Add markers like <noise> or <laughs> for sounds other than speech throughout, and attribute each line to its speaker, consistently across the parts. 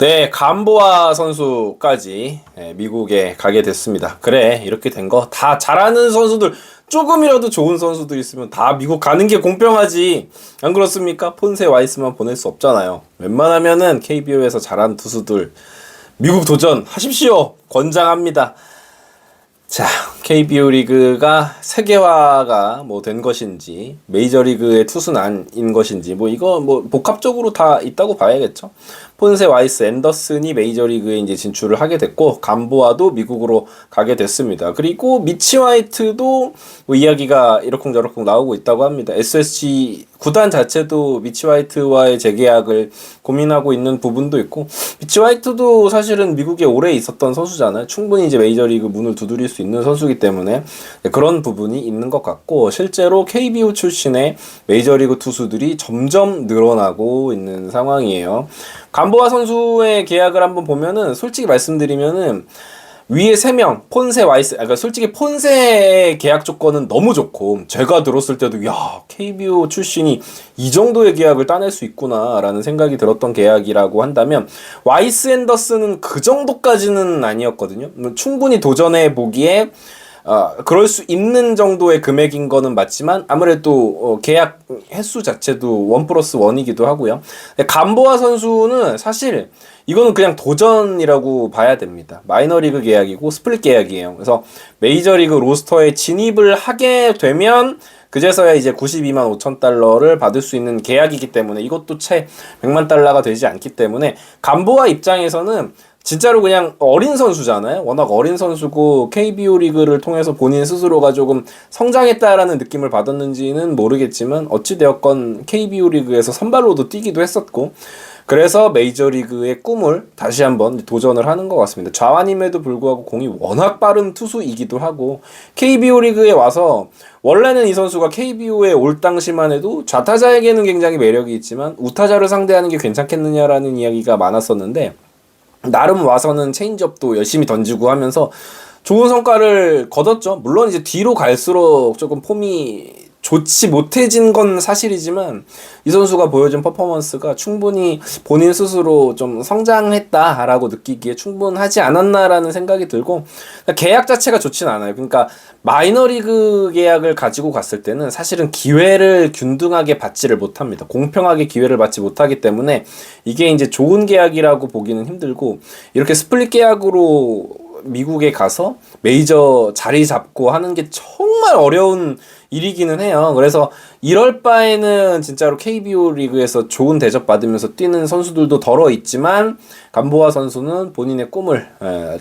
Speaker 1: 네, 감보아 선수까지 예, 미국에 가게 됐습니다. 그래, 이렇게 된 거 다 잘하는 선수들, 조금이라도 좋은 선수들 있으면 다 미국 가는 게 공평하지. 안 그렇습니까? 폰세 와이스만 보낼 수 없잖아요. 웬만하면은 KBO에서 잘하는 투수들 미국 도전 하십시오. 권장합니다. 자, KBO 리그가 세계화가 뭐 된 것인지, 메이저 리그의 투수난인 것인지, 뭐 이거 뭐 복합적으로 다 있다고 봐야겠죠. 폰세 와이스 앤더슨이 메이저 리그에 이제 진출을 하게 됐고, 감보아도 미국으로 가게 됐습니다. 그리고 미치 화이트도 뭐 이야기가 이러쿵저러쿵 나오고 있다고 합니다. SSG 구단 자체도 미치 화이트와의 재계약을 고민하고 있는 부분도 있고 미치 화이트도 사실은 미국에 오래 있었던 선수잖아요. 충분히 이제 메이저 리그 문을 두드릴 수 있는 선수이기 때문에 그런 부분이 있는 것 같고 실제로 KBO 출신의 메이저리그 투수들이 점점 늘어나고 있는 상황이에요. 감보아 선수의 계약을 한번 보면은 솔직히 말씀드리면은 위에 세명 폰세 와이스 아, 그러니까 솔직히 폰세의 계약 조건은 너무 좋고 제가 들었을 때도 야 KBO 출신이 이 정도의 계약을 따낼 수 있구나라는 생각이 들었던 계약이라고 한다면 와이스 앤더슨은 그 정도까지는 아니었거든요 뭐 충분히 도전해 보기에 어, 그럴 수 있는 정도의 금액인 거는 맞지만 아무래도 어, 계약 횟수 자체도 원 플러스 원이기도 하고요. 감보아 선수는 사실 이거는 그냥 도전이라고 봐야 됩니다. 마이너리그 계약이고 스플릿 계약이에요. 그래서 메이저리그 로스터에 진입을 하게 되면 그제서야 이제 92만 5천 달러를 받을 수 있는 계약이기 때문에 이것도 채 100만 달러가 되지 않기 때문에 감보아 입장에서는 진짜로 그냥 어린 선수잖아요. 워낙 어린 선수고 KBO 리그를 통해서 본인 스스로가 조금 성장했다라는 느낌을 받았는지는 모르겠지만 어찌되었건 KBO 리그에서 선발로도 뛰기도 했었고 그래서 메이저 리그의 꿈을 다시 한번 도전을 하는 것 같습니다. 좌완임에도 불구하고 공이 워낙 빠른 투수이기도 하고 KBO 리그에 와서 원래는 이 선수가 KBO에 올 당시만 해도 좌타자에게는 굉장히 매력이 있지만 우타자를 상대하는 게 괜찮겠느냐라는 이야기가 많았었는데 나름 와서는 체인지업도 열심히 던지고 하면서 좋은 성과를 거뒀죠. 물론 이제 뒤로 갈수록 조금 폼이 좋지 못해진 건 사실이지만 이 선수가 보여준 퍼포먼스가 충분히 본인 스스로 좀 성장했다라고 느끼기에 충분하지 않았나라는 생각이 들고 계약 자체가 좋진 않아요. 그러니까 마이너리그 계약을 가지고 갔을 때는 사실은 기회를 균등하게 받지를 못합니다. 공평하게 기회를 받지 못하기 때문에 이게 이제 좋은 계약이라고 보기는 힘들고 이렇게 스플릿 계약으로 미국에 가서 메이저 자리 잡고 하는 게 정말 어려운 일이기는 해요. 그래서 이럴 바에는 진짜로 KBO 리그에서 좋은 대접 받으면서 뛰는 선수들도 덜어 있지만 감보아 선수는 본인의 꿈을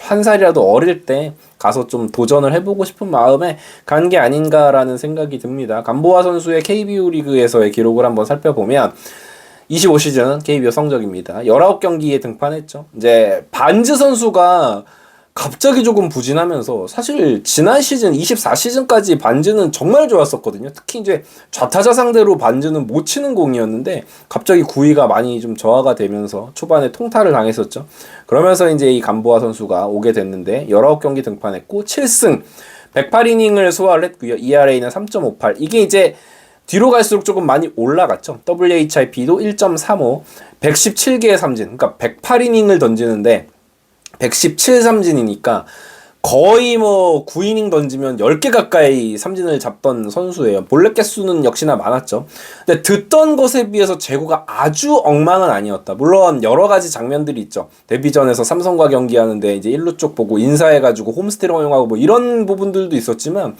Speaker 1: 한 살이라도 어릴 때 가서 좀 도전을 해보고 싶은 마음에 간 게 아닌가라는 생각이 듭니다. 감보아 선수의 KBO 리그에서의 기록을 한번 살펴보면 25시즌 KBO 성적입니다. 19경기에 등판했죠. 이제 반즈 선수가 갑자기 조금 부진하면서 사실 지난 시즌 24시즌까지 반즈는 정말 좋았었거든요. 특히 이제 좌타자 상대로 반즈는 못 치는 공이었는데 갑자기 구위가 많이 좀 저하가 되면서 초반에 통타를 당했었죠. 그러면서 이제 이 감보아 선수가 오게 됐는데 19경기 등판했고 7승 108이닝을 소화를 했고요. ERA는 3.58. 이게 이제 뒤로 갈수록 조금 많이 올라갔죠. WHIP도 1.35, 117개의 삼진, 그러니까 108이닝을 던지는데 117 삼진이니까 거의 뭐 9이닝 던지면 10개 가까이 삼진을 잡던 선수예요. 볼넷 개수는 역시나 많았죠. 근데 듣던 것에 비해서 재고가 아주 엉망은 아니었다. 물론 여러 가지 장면들이 있죠. 데뷔전에서 삼성과 경기하는데 이제 1루 쪽 보고 인사해가지고 홈스테를 허용하고 뭐 이런 부분들도 있었지만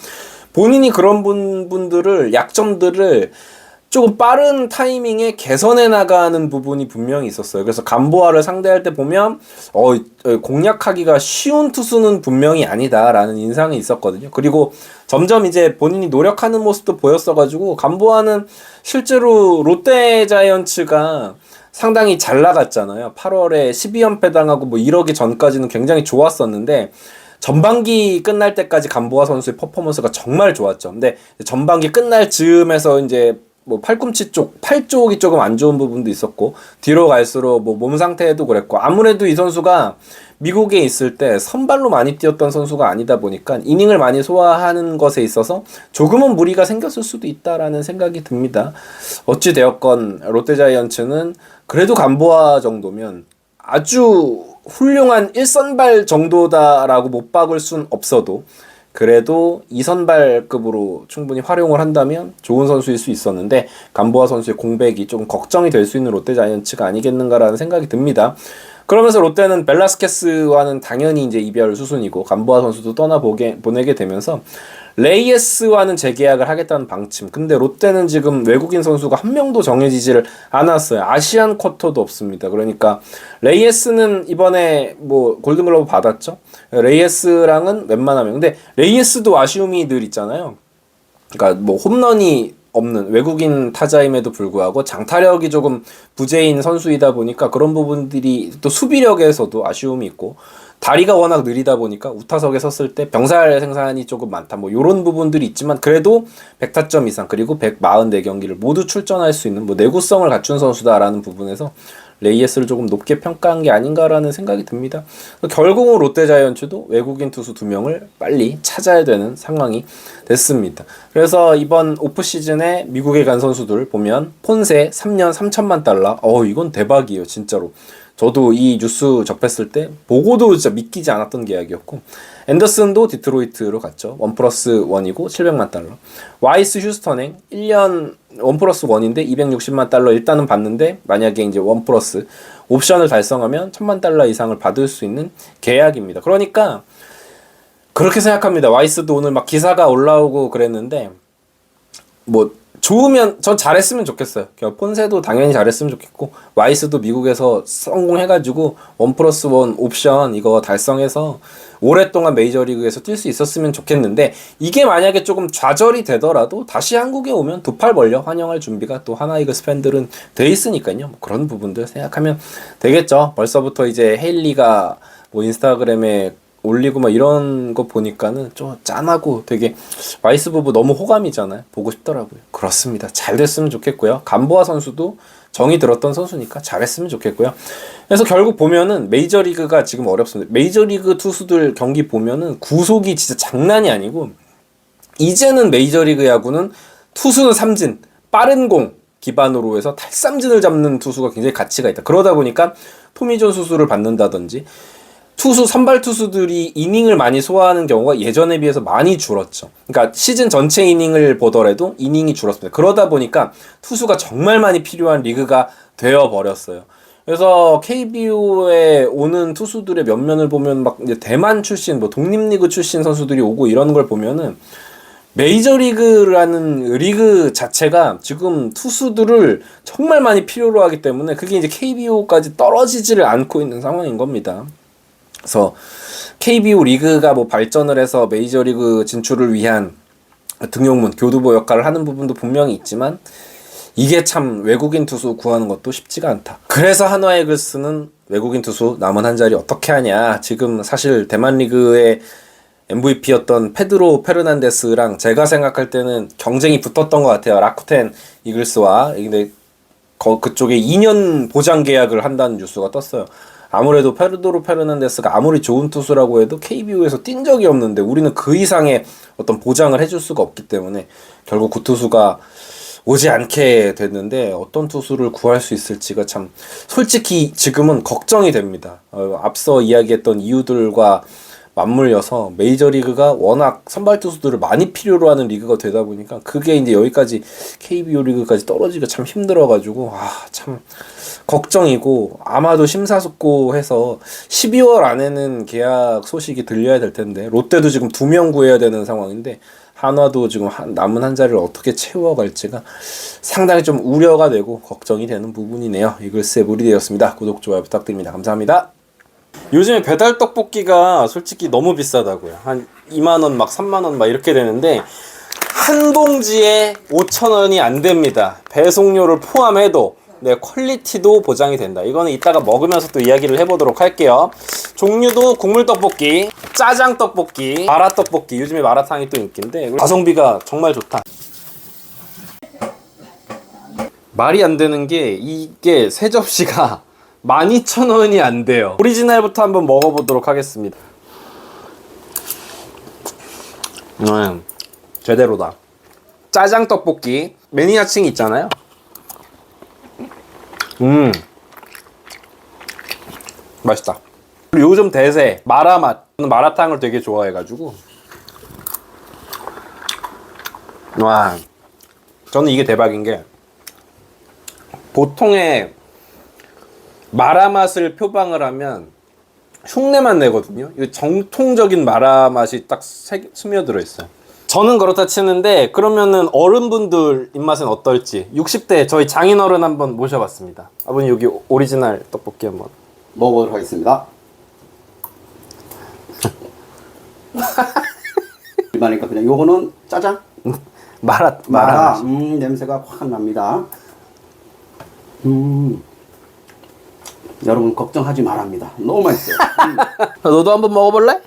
Speaker 1: 본인이 그런 분들을 약점들을 조금 빠른 타이밍에 개선해 나가는 부분이 분명히 있었어요. 그래서 감보아를 상대할 때 보면 어, 공략하기가 쉬운 투수는 분명히 아니다라는 인상이 있었거든요. 그리고 점점 이제 본인이 노력하는 모습도 보였어가지고 감보아는 실제로 롯데 자이언츠가 상당히 잘 나갔잖아요. 8월에 12연패 당하고 뭐 이러기 전까지는 굉장히 좋았었는데 전반기 끝날 때까지 감보아 선수의 퍼포먼스가 정말 좋았죠. 근데 전반기 끝날 즈음에서 이제 뭐 팔꿈치 쪽, 팔 쪽이 조금 안 좋은 부분도 있었고 뒤로 갈수록 뭐 몸 상태도 그랬고 아무래도 이 선수가 미국에 있을 때 선발로 많이 뛰었던 선수가 아니다 보니까 이닝을 많이 소화하는 것에 있어서 조금은 무리가 생겼을 수도 있다라는 생각이 듭니다. 어찌 되었건 롯데자이언츠는 그래도 감보아 정도면 아주 훌륭한 1선발 정도다라고 못 박을 순 없어도 그래도 2선발급으로 충분히 활용을 한다면 좋은 선수일 수 있었는데 감보아 선수의 공백이 조금 걱정이 될 수 있는 롯데 자이언츠가 아니겠는가라는 생각이 듭니다. 그러면서 롯데는 벨라스케스와는 당연히 이제 이별 수순이고 감보아 선수도 떠나 보게 보내게 되면서 레이에스와는 재계약을 하겠다는 방침. 근데 롯데는 지금 외국인 선수가 한 명도 정해지지를 않았어요. 아시안 쿼터도 없습니다. 그러니까 레이에스는 이번에 뭐 골든글러브 받았죠. 레이에스랑은 웬만하면 근데 레이에스도 아쉬움이 늘 있잖아요. 그러니까 뭐 홈런이 없는 외국인 타자임에도 불구하고 장타력이 조금 부재인 선수이다 보니까 그런 부분들이 또 수비력에서도 아쉬움이 있고 다리가 워낙 느리다 보니까 우타석에 섰을 때 병살 생산이 조금 많다. 뭐 요런 부분들이 있지만 그래도 100타점 이상 그리고 144경기를 모두 출전할 수 있는 뭐 내구성을 갖춘 선수다라는 부분에서 레이에스를 조금 높게 평가한 게 아닌가라는 생각이 듭니다. 결국은 롯데자이언츠도 외국인 투수 두 명을 빨리 찾아야 되는 상황이 됐습니다. 그래서 이번 오프 시즌에 미국에 간 선수들 보면 폰세 3년 3천만 달러. 어 이건 대박이에요, 진짜로. 저도 이 뉴스 접했을 때 보고도 진짜 믿기지 않았던 계약이었고 앤더슨도 디트로이트로 갔죠. 원 플러스 원이고 700만 달러. 와이스 휴스턴행 1년 원 플러스 원인데 260만 달러 일단은 받는데 만약에 이제 원 플러스 옵션을 달성하면 1000만 달러 이상을 받을 수 있는 계약입니다. 그러니까 그렇게 생각합니다. 와이스도 오늘 막 기사가 올라오고 그랬는데 뭐 좋으면 전 잘했으면 좋겠어요. 그러니까 폰세도 당연히 잘했으면 좋겠고 와이스도 미국에서 성공해가지고 원 플러스 원 옵션 이거 달성해서 오랫동안 메이저리그에서 뛸 수 있었으면 좋겠는데 이게 만약에 조금 좌절이 되더라도 다시 한국에 오면 두 팔 벌려 환영할 준비가 또 하나이글스 팬들은 돼 있으니까요. 뭐 그런 부분들 생각하면 되겠죠. 벌써부터 이제 헤일리가 뭐 인스타그램에 올리고 막 이런 거 보니까는 좀 짠하고 되게 와이스 부부 너무 호감이잖아요. 보고 싶더라고요. 그렇습니다. 잘 됐으면 좋겠고요. 감보아 선수도 정이 들었던 선수니까 잘했으면 좋겠고요. 그래서 결국 보면은 메이저리그가 지금 어렵습니다. 메이저리그 투수들 경기 보면은 구속이 진짜 장난이 아니고 이제는 메이저리그 야구는 투수는 삼진, 빠른 공 기반으로 해서 탈삼진을 잡는 투수가 굉장히 가치가 있다. 그러다 보니까 토미존 수술을 받는다든지 투수 선발 투수들이 이닝을 많이 소화하는 경우가 예전에 비해서 많이 줄었죠. 그러니까 시즌 전체 이닝을 보더라도 이닝이 줄었습니다. 그러다 보니까 투수가 정말 많이 필요한 리그가 되어 버렸어요. 그래서 KBO에 오는 투수들의 면면을 보면 막 이제 대만 출신, 뭐 독립리그 출신 선수들이 오고 이런 걸 보면은 메이저리그라는 리그 자체가 지금 투수들을 정말 많이 필요로 하기 때문에 그게 이제 KBO까지 떨어지지를 않고 있는 상황인 겁니다. 그래서 KBO 리그가 뭐 발전을 해서 메이저리그 진출을 위한 등용문, 교두보 역할을 하는 부분도 분명히 있지만 이게 참 외국인 투수 구하는 것도 쉽지가 않다. 그래서 한화이글스는 외국인 투수 남은 한 자리 어떻게 하냐. 지금 사실 대만 리그의 MVP였던 페드로 페르난데스랑 제가 생각할 때는 경쟁이 붙었던 것 같아요. 라쿠텐 이글스와 근데 거, 그쪽에 2년 보장 계약을 한다는 뉴스가 떴어요. 아무래도 페르도로 페르난데스가 아무리 좋은 투수라고 해도 KBO에서 뛴 적이 없는데 우리는 그 이상의 어떤 보장을 해줄 수가 없기 때문에 결국 그 투수가 오지 않게 됐는데 어떤 투수를 구할 수 있을지가 참 솔직히 지금은 걱정이 됩니다. 어, 앞서 이야기했던 이유들과 맞물려서 메이저리그가 워낙 선발 투수들을 많이 필요로 하는 리그가 되다 보니까 그게 이제 여기까지 KBO 리그까지 떨어지기가 참 힘들어가지고 아 참 걱정이고 아마도 심사숙고해서 12월 안에는 계약 소식이 들려야 될 텐데 롯데도 지금 두 명 구해야 되는 상황인데 한화도 지금 한, 남은 한 자리를 어떻게 채워갈지가 상당히 좀 우려가 되고 걱정이 되는 부분이네요. 이글스의 무리되었습니다. 구독 좋아요 부탁드립니다. 감사합니다. 요즘에 배달 떡볶이가 솔직히 너무 비싸다고요. 한 2만 원, 막 3만 원, 막 이렇게 되는데 한 봉지에 5천 원이 안 됩니다. 배송료를 포함해도 네 퀄리티도 보장이 된다. 이거는 이따가 먹으면서 또 이야기를 해보도록 할게요. 종류도 국물 떡볶이, 짜장 떡볶이, 마라 떡볶이. 요즘에 마라탕이 또 인기인데 가성비가 정말 좋다. 말이 안 되는 게 이게 세 접시가 12,000원이 안 돼요. 오리지널부터 한번 먹어보도록 하겠습니다. 음, 제대로다. 짜장 떡볶이 매니아층 있잖아요. 음, 맛있다. 그리고 요즘 대세 마라 맛. 저는 마라탕을 되게 좋아해가지고. 와, 저는 이게 대박인 게 보통의 마라 맛을 표방을 하면 흉내만 내거든요. 이 정통적인 마라 맛이 딱 새- 스며들어 있어요. 저는 그렇다 치는데 그러면은 어른분들 입맛은 어떨지 60대 저희 장인어른 한번 모셔봤습니다. 아버님 여기 오리지널 떡볶이 한번.
Speaker 2: 먹어보도록 하겠습니다. <laughs> 일반이니까 그냥 요거는 짜장?
Speaker 1: 마라 마라.
Speaker 2: 마라. 음, 냄새가 확 납니다. 음, 여러분 걱정하지 말랍니다. 너무 맛있어요. 음. <laughs>
Speaker 1: 너도 한번 먹어볼래?